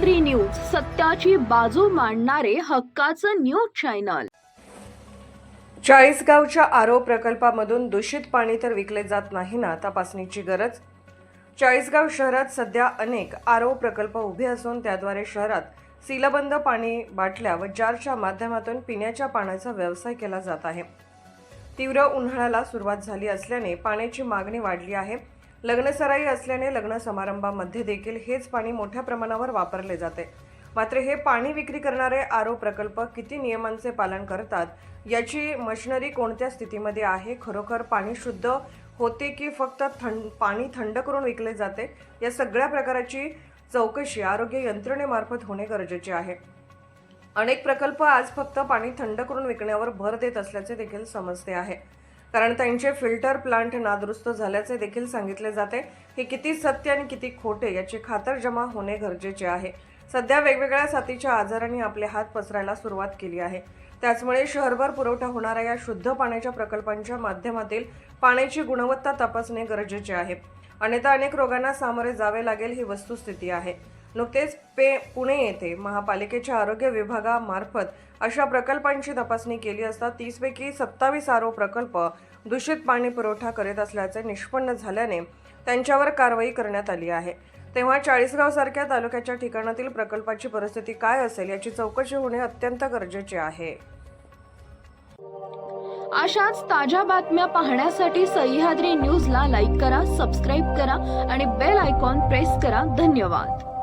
Three news सत्याची बाजू मांडणारे हक्काचं न्यूज चॅनल. चाळीसगावच्या आरो प्रकल्पामधून दूषित पाणी तर विकले जात नाही ना तपासणीची गरज? चाळीसगाव शहरात सध्या अनेक आरो प्रकल्प उभे असून त्याद्वारे शहरात सीलबंद पाणी बाटल्या व जारच्या माध्यमातून पिण्याच्या पाण्याचा व्यवसाय केला जात आहे. तीव्र उन्हाळ्याला सुरुवात झाली असल्याने पाण्याची मागणी वाढली आहे. लग्नसराई असल्याने लग्न समारंभामध्ये देखील हेच पाणी मोठ्या प्रमाणावर वापरले जाते. मात्र हे पाणी विक्री करणारे आरो प्रकल्प किती नियमांचे पालन करतात याची मशिनरी कोणत्या स्थितीमध्ये आहे? खरोखर पाणी शुद्ध होते की फक्त थंड पाणी थंड करून विकले जाते? या सगळ्या प्रकाराची चौकशी आरोग्य यंत्रणेमार्फत होणे गरजेचे आहे. अनेक प्रकल्प आज फक्त पाणी थंड करून विकण्यावर भर देत असल्याचे देखील समजते आहे. कारण त्यांचे फिल्टर प्लांट नादुरुस्त झाल्याचे देखील सांगितले जाते. हे किती सत्य आणि किती खोटे याची खातरजमा होणे गरजेचे आहे. सध्या वेगवेगळ्या साथीच्या आजारांनी आपले हात पसरायला सुरुवात केली आहे. त्याचमुळे शहरभर पुरवठा होणाऱ्या या शुद्ध पाण्याच्या प्रकल्पांच्या माध्यमातील पाण्याची गुणवत्ता तपासणे गरजेचे आहे. अन्यथा अनेक रोगांना सामोरे जावे लागेल ही वस्तुस्थिती आहे. नुकतेच पे. पुणे येथे महापालिकेच्या आरोग्य विभागामार्फत अशा प्रकल्पांची तपासणी केली असता तीसपैकी सत्तावीस आरो प्रकल्प दूषित पाणी पुरवठा करीत असल्याचे निष्पन्न झाल्याने त्यांच्यावर कारवाई करण्यात आली आहे. तेव्हा चाळीसगाव सारख्या तालुक्याच्या ठिकाणातील प्रकल्पाची परिस्थिती काय असेल याची चौकशी होणे अत्यंत गरजेचे आहे. अशाच ताज्या बातम्या पाहण्यासाठी सह्याद्री न्यूजला लाईक करा सबस्क्राईब करा आणि बेल आयकॉन प्रेस करा. धन्यवाद.